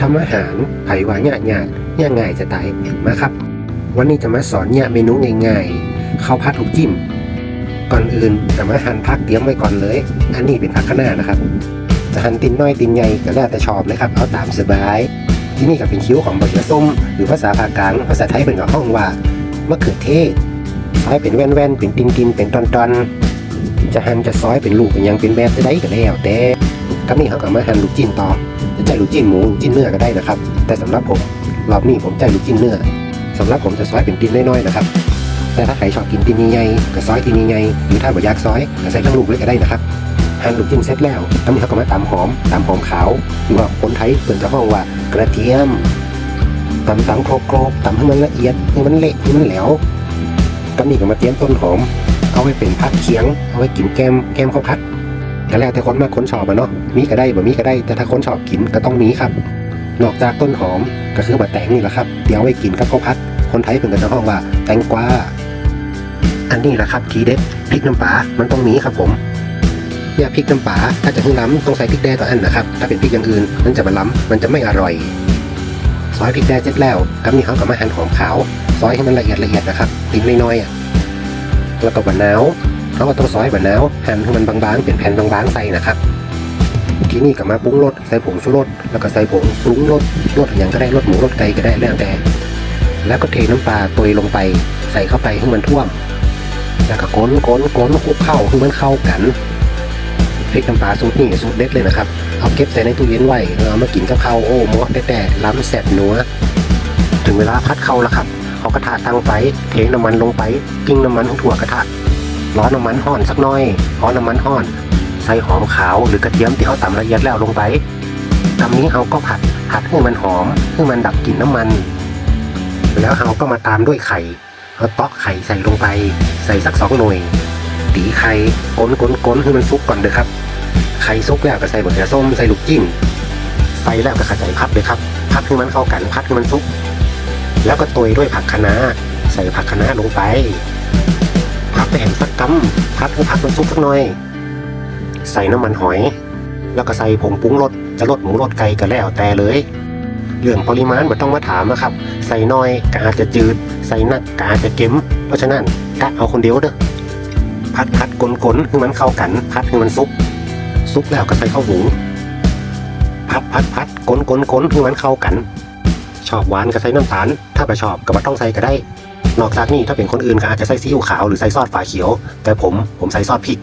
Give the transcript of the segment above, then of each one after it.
ทำอาหารไผว่าหยาดหยาดๆย่างง่ายจะตายมาครับ วันนี้จะมาสอนเนี่ยเมนูง่ายๆข้าวผัดลูกจิ้ม ก่อนอื่นจะมาหั่นผักเตรียมไว้ก่อนเลย อันนี้เป็นผักคะน้านะครับจะหั่นตินน้อยตินใหญ่ก็แล้วแต่ชอบเลยครับเอาตามสบาย ที่นี่ก็เป็นคิ้วของบะเขือส้ม หรือภาษาภาคกลางภาษาไทยเป็นกับห้องว่ามะเขือเทศซอยเป็นแว่นๆเป็นตินๆเป็นตอนๆจะหั่นจะซอยเป็นลูกเป็นยังเป็นแบบจะได้ก็แล้วแต่ก็นี่เขาก็มาหั่นลูกจิ้นต่อ จะใจลูกจิ้นหมูลูกจิ้นเนื้อก็ได้นะครับ แต่สำหรับผมรอบนี้ผมใจลูกจิ้นเนื้อสำหรับผมจะซอยเป็นตินน้อยๆนะครับแต่ถ้าใครชอบกินตินใหญ่ก็ซอยตินใหญ่หรือถ้าบ่อยากซอยก็ใส่ทั้งลูกเลยก็ได้นะครับหั่นลูกจิ้นเสร็จแล้วตำนี้เขาก็มาตำหอมตำหอมขาวหรือว่าคนไทยเปิ่นจะห้องว่ากระเทียมตำตำโครกโครกตำให้มันละเอียดให้มันเละให้มันแหลวตำนี้ก็มาเตรียมต้นหอม เอาไว้เป็นผักเคียง เอาไว้กินแกมแกมข้าวผัด ก็แล้วแต่คนมากคนชอบอะเนาะมีก็ได้บ่มีก็ได้ แต่ถ้าคนชอบกินก็ต้องมีครับ นอกจากต้นหอมก็คือบะแตงนี่แหละครับเดี๋ยวไว้กินกับข้าวผัด คนไทยเป็นกันจะห้องว่าแตงกวาอันนี้แหละครับทีเด็ดพริกน้ำปลามันต้องมีครับผมเนี่ยพริกน้ำปลาถ้าจะเพิ่งล้ำต้องใส่พริกแดงต่ออันนะครับ ถ้าเป็นพริกอย่างอื่นมันจะมาล้ำมันจะไม่อร่อย ซอยพริกแดงเสร็จแล้วกับนี่เขากับมาหั่นหอมขาว ซอยให้มันละเอียดละเอียดนะครับ ติ่งน้อยๆอะแล้วก็บะนาว เขาก็ต้องซอยแบะนาวหั่นให้มันบางๆ เป็นแผ่นบางๆใส่นะครับ ทีนี้ก็มาปรุงรสใส่ผงชูรสแล้วก็ใส่ผงปรุงรสรสอย่างก็ได้รสหมูรสไก่ก็ได้แล้วแต่แล้วก็เทน้ำปลาตุยลงไป ใส่เข้าไปให้มันท่วม แล้วก็ก้นก้นก้นคลุกเข้าให้มันเข้ากันพริกน้ำปลาสูตรนี่สูตรเด็ดเลยนะครับ เอาเก็บใส่ในตู้เย็นไว้เอามากินกับข้าวโอ้หมอแต่แต่ล้ำแซ่บนัวถึงเวลาพัดเข้าแล้วครับ เอากระทะตั้งไฟเทน้ำมันลงไปกิ้งน้ำมันทั่วกระทะ ร้อนน้ำมันห่อนสักน่อยพอนน้ำมันห่อน ใส่หอมขาวหรือกระเทียมที่เขาตำละเอียดแล้วลงไปตำนี้เราก็ผัดผัดให้มันหอมให้มันดับกลิ่นน้ำมัน แล้วเราก็มาตามด้วยไข่เอาตาะไข่ใส่ลงไป ใส่สักสองหน่วยตีไข่ก้นก้นก้นให้มันซุกก่อนเด้อครับ ไข่ซุกแล้วก็ใส่บะเขือส้มใส่ลูกจิ้มใส่แล้วก็ขยายพัดเลยครับ พัดให้มันเข้ากันพัดให้มันซุก แล้วก็โตยด้วยผักคะน้าใส่ผักคะน้าลงไป พักไปแห่งสักกำพัดให้ผักมันซุกสักหน่อย ใส่น้ำมันหอย แล้วก็ใส่ผงปรุงรสจะรสหมูรสไก่ก็แล้วแต่เลย เรื่องปริมาณไม่ต้องมาถามนะครับ ใส่น้อยก็อาจจะจืด ใส่นักก็อาจจะเค็มเพราะฉะนั้นกะเอาคนเดียวเด้อพัดพัดกลนกลให้มันเข้ากัน พัดให้มันซุกซุกแล้วก็ใส่ข้าวหุงพัดพัดพัดกลนกลนกลให้มันเข้ากัน ชอบหวานก็ใส่น้ำตาลถ้าไม่ชอบก็ไม่ต้องใส่ก็ได้ นอกจากนี้ถ้าเป็นคนอื่นก็อาจจะใส่ซีอิ๊วขาวหรือใส่ซอสฝาเขียว แต่ผมผมใส่ซอสพริก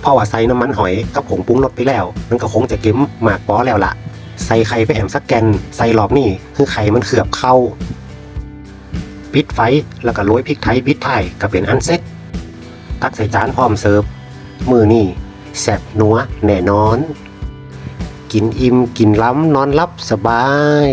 เพราะว่าใส่น้ำมันหอยกับผงปรุงรสไปแล้ว มันก็คงจะเค็มหมากพอแล้วล่ะ ใส่ไข่ไปแอมสักแกน ใส่รอบนี่คือไข่มันเขือบเข้าปิดไฟแล้วก็โรยพริกไทยปิดไทยก็เป็นอันเสร็จตักใส่จานพร้อมเสิร์ฟมือนี่แซ่บนัวแน่นอน กินอิ่มกินล้ำนอนรับสบาย